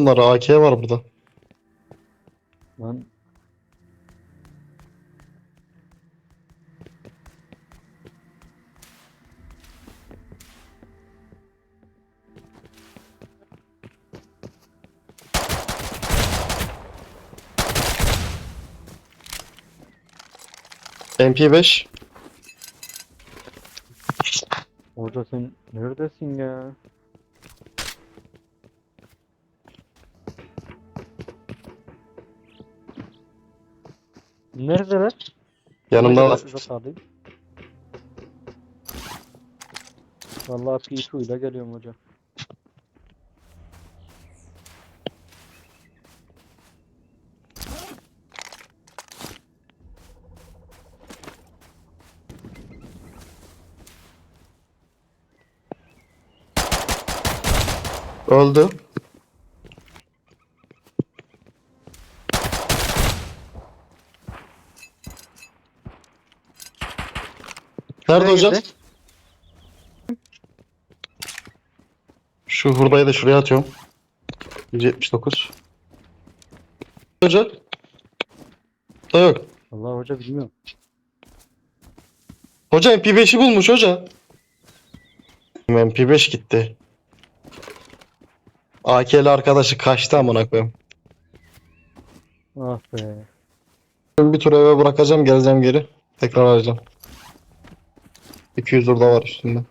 Bunlar AK var burada. Lan MP5. hoca sen neredesin ya? Neredeler? Yanımda var. Vallahi P2 ile geliyorum hocam. Öldü. Nerede hocam? Şu hurdayı da şuraya atıyorum. 179. Hocam. Da yok. Vallahi hoca bilmiyorum. Hoca MP5'i bulmuş hoca. MP5 gitti. AK'li arkadaşı kaçtı amına koyayım. Ah be. Ben bir tur eve bırakacağım geleceğim geri. Tekrar arayacağım. 200 orada var üstünde.